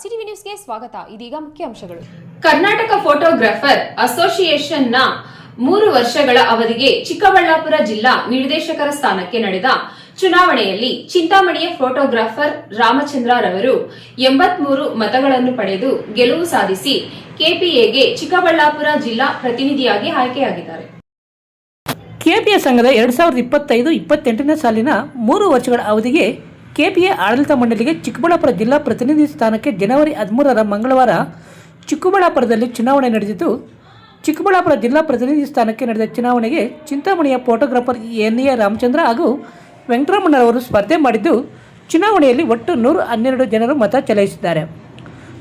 CTV ನ್ಯೂಸ್ಗೆ ಸ್ವಾಗತ. ಇದೀಗ ಮುಖ್ಯ ಅಂಶಗಳು. ಕರ್ನಾಟಕ ಫೋಟೋಗ್ರಾಫರ್ ಅಸೋಸಿಯೇಷನ್ನ ಮೂರು ವರ್ಷಗಳ ಅವಧಿಗೆ ಚಿಕ್ಕಬಳ್ಳಾಪುರ ಜಿಲ್ಲಾ ನಿರ್ದೇಶಕರ ಸ್ಥಾನಕ್ಕೆ ನಡೆದ ಚುನಾವಣೆಯಲ್ಲಿ ಚಿಂತಾಮಣಿಯ ಫೋಟೋಗ್ರಾಫರ್ ರಾಮಚಂದ್ರ ರವರು ಎಂಬತ್ಮೂರು ಮತಗಳನ್ನು ಪಡೆದು ಗೆಲುವು ಸಾಧಿಸಿ ಕೆಪಿಎಗೆ ಚಿಕ್ಕಬಳ್ಳಾಪುರ ಜಿಲ್ಲಾ ಪ್ರತಿನಿಧಿಯಾಗಿ ಆಯ್ಕೆಯಾಗಿದ್ದಾರೆ. ಕೆಪಿಎ ಸಂಘದ ಎರಡ್ ಸಾವಿರದ ಇಪ್ಪತ್ತೈದು ಇಪ್ಪತ್ತೆಂಟನೇ ಸಾಲಿನ ಮೂರು ವರ್ಷಗಳ ಅವಧಿಗೆ ಕೆಪಿಎ ಆಡಳಿತ ಮಂಡಳಿಗೆ ಚಿಕ್ಕಬಳ್ಳಾಪುರ ಜಿಲ್ಲಾ ಪ್ರತಿನಿಧಿ ಸ್ಥಾನಕ್ಕೆ ಜನವರಿ ಹದಿಮೂರರ ಮಂಗಳವಾರ ಚಿಕ್ಕಬಳ್ಳಾಪುರದಲ್ಲಿ ಚುನಾವಣೆ ನಡೆದಿದ್ದು, ಚಿಕ್ಕಬಳ್ಳಾಪುರ ಜಿಲ್ಲಾ ಪ್ರತಿನಿಧಿ ಸ್ಥಾನಕ್ಕೆ ನಡೆದ ಚುನಾವಣೆಗೆ ಚಿಂತಾಮಣಿಯ ಫೋಟೋಗ್ರಾಫರ್ ಎನ್ ಎ ರಾಮಚಂದ್ರ ಹಾಗೂ ವೆಂಕಟರಮಣ್ಣರವರು ಸ್ಪರ್ಧೆ ಮಾಡಿದ್ದು, ಚುನಾವಣೆಯಲ್ಲಿ ಒಟ್ಟು ನೂರ ಹನ್ನೆರಡು ಜನರು ಮತ ಚಲಾಯಿಸಿದ್ದಾರೆ.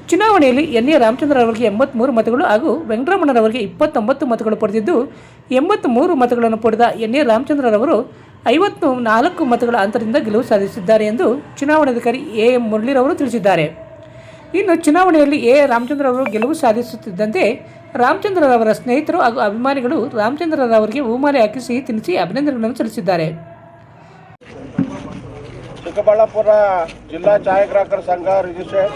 ಚುನಾವಣೆಯಲ್ಲಿ ಎನ್ ಎ ರಾಮಚಂದ್ರ ಅವರಿಗೆ ಎಂಬತ್ತ್ಮೂರು ಮತಗಳು ಹಾಗೂ ವೆಂಕಟರಮಣರವರಿಗೆ ಇಪ್ಪತ್ತೊಂಬತ್ತು ಮತಗಳು ಪಡೆದಿದ್ದು ಎಂಬತ್ತ್ಮೂರು ಮತಗಳನ್ನು ಪಡೆದ ಎನ್ ಎ ರಾಮಚಂದ್ರರವರು ಐವತ್ತು ನಾಲ್ಕು ಮತಗಳ ಅಂತರದಿಂದ ಗೆಲುವು ಸಾಧಿಸಿದ್ದಾರೆ ಎಂದು ಚುನಾವಣಾಧಿಕಾರಿ ಎ ಎಂ ಮುರಳೀರವರು ತಿಳಿಸಿದ್ದಾರೆ. ಇನ್ನು ಚುನಾವಣೆಯಲ್ಲಿ ಎ ರಾಮಚಂದ್ರ ಅವರು ಗೆಲುವು ಸಾಧಿಸುತ್ತಿದ್ದಂತೆ ರಾಮಚಂದ್ರರವರ ಸ್ನೇಹಿತರು ಹಾಗೂ ಅಭಿಮಾನಿಗಳು ರಾಮಚಂದ್ರರವರಿಗೆ ಹೂಮಾಲೆ ಹಾಕಿ ಸಿಹಿ ತಿನ್ನಿಸಿ ಅಭಿನಂದನೆಗಳನ್ನು ಸಲ್ಲಿಸಿದ್ದಾರೆ. ಚಿಕ್ಕಬಳ್ಳಾಪುರ ಜಿಲ್ಲಾ ಛಾಯಾಗ್ರಾಹಕರ ಸಂಘ ರಿಜಿಸ್ಟ್ರೇಟ್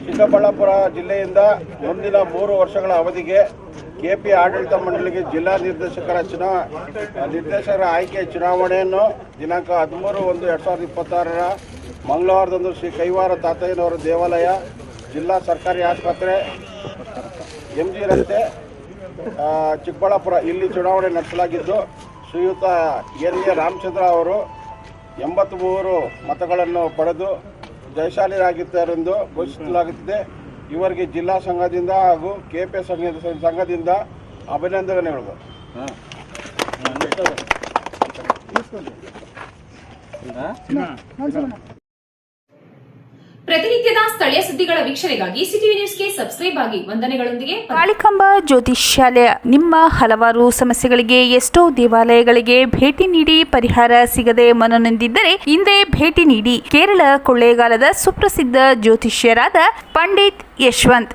ಚಿಕ್ಕಬಳ್ಳಾಪುರ ಜಿಲ್ಲೆಯಿಂದ ಮುಂದಿನ ಮೂರು ವರ್ಷಗಳ ಅವಧಿಗೆ ಕೆಪಿ ಆಡಳಿತ ಮಂಡಳಿಗೆ ಜಿಲ್ಲಾ ನಿರ್ದೇಶಕರ ಚುನಾ ನಿರ್ದೇಶಕರ ಆಯ್ಕೆ ಚುನಾವಣೆಯನ್ನು ದಿನಾಂಕ ಹದಿಮೂರು ಒಂದು ಎರಡು ಸಾವಿರದ ಇಪ್ಪತ್ತಾರರ ಮಂಗಳವಾರದಂದು ಶ್ರೀ ಕೈವಾರ ತಾತಯ್ಯನವರ ದೇವಾಲಯ, ಜಿಲ್ಲಾ ಸರ್ಕಾರಿ ಆಸ್ಪತ್ರೆ ಎಂ ಜಿ ರಸ್ತೆ ಚಿಕ್ಕಬಳ್ಳಾಪುರ. ಇಲ್ಲಿ ಚುನಾವಣೆ ನಡೆಸಲಾಗಿದ್ದು ಶ್ರೀಯುತ ಎನ್ ಎ ರಾಮಚಂದ್ರ ಅವರು ಎಂಬತ್ತ್ಮೂರು ಮತಗಳನ್ನು ಪಡೆದು ಜಯಶಾಲಿಯಾಗಿದ್ದಾರೆಂದು ಘೋಷಿಸಲಾಗುತ್ತಿದೆ. ಇವರಿಗೆ ಜಿಲ್ಲಾ ಸಂಘದಿಂದ ಹಾಗೂ ಕೆ ಪಿ ಸಂಘ ಸಂಘದಿಂದ ಅಭಿನಂದನೆಗಳು ಪ್ರತಿನಿತ್ಯದ ಸ್ಥಳೀಯ ಸುದ್ದಿಗಳ ವೀಕ್ಷಣೆಗಾಗಿ ಸಿಟಿವಿ ನ್ಯೂಸ್ಗೆ ಸಬ್ಸ್ಕ್ರೈಬ್ ಆಗಿ ವಂದನೆಗಳೊಂದಿಗೆ ಕಾಳಿಕಾಂಬ ಜ್ಯೋತಿಷ್ಯಾಲಯ ನಿಮ್ಮ ಹಲವಾರು ಸಮಸ್ಯೆಗಳಿಗೆ ಎಷ್ಟೋ ದೇವಾಲಯಗಳಿಗೆ ಭೇಟಿ ನೀಡಿ ಪರಿಹಾರ ಸಿಗದೆ ಮನನೊಂದಿದ್ದರೆ ಹಿಂದೆ ಭೇಟಿ ನೀಡಿ. ಕೇರಳ ಕೊಳ್ಳೇಗಾಲದ ಸುಪ್ರಸಿದ್ಧ ಜ್ಯೋತಿಷ್ಯರಾದ ಪಂಡಿತ್ ಯಶವಂತ್.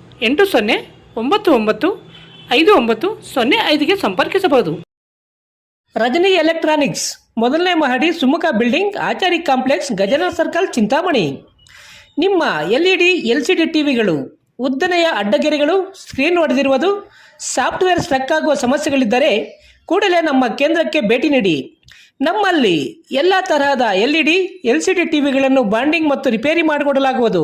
ಎಂಟು ಸೊನ್ನೆ ಒಂಬತ್ತು ಒಂಬತ್ತು ಐದು ಒಂಬತ್ತು ಸೊನ್ನೆ ಐದಿಗೆ ಸಂಪರ್ಕಿಸಬಹುದು. ರಜನಿ ಎಲೆಕ್ಟ್ರಾನಿಕ್ಸ್ ಮೊದಲನೇ ಮಹಡಿ Sumukha building Achari complex Gajana circle Chintamani. ನಿಮ್ಮ L E D L C D ಟಿವಿಗಳು, ಉದ್ದನೆಯ ಅಡ್ಡಗೆರೆಗಳು ಸ್ಕ್ರೀನ್ ಹೊಡೆದಿರುವುದು ಸಾಫ್ಟ್ವೇರ್ ಸ್ಟ್ರಕ್ ಆಗುವ ಸಮಸ್ಯೆಗಳಿದ್ದರೆ ಕೂಡಲೇ ನಮ್ಮ ಕೇಂದ್ರಕ್ಕೆ ಭೇಟಿ ನೀಡಿ. ನಮ್ಮಲ್ಲಿ ಎಲ್ಲ ತರಹದ L E D L C D ಟಿವಿಗಳನ್ನು bonding ಮತ್ತು ರಿಪೇರಿ ಮಾಡಿಕೊಡಲಾಗುವುದು.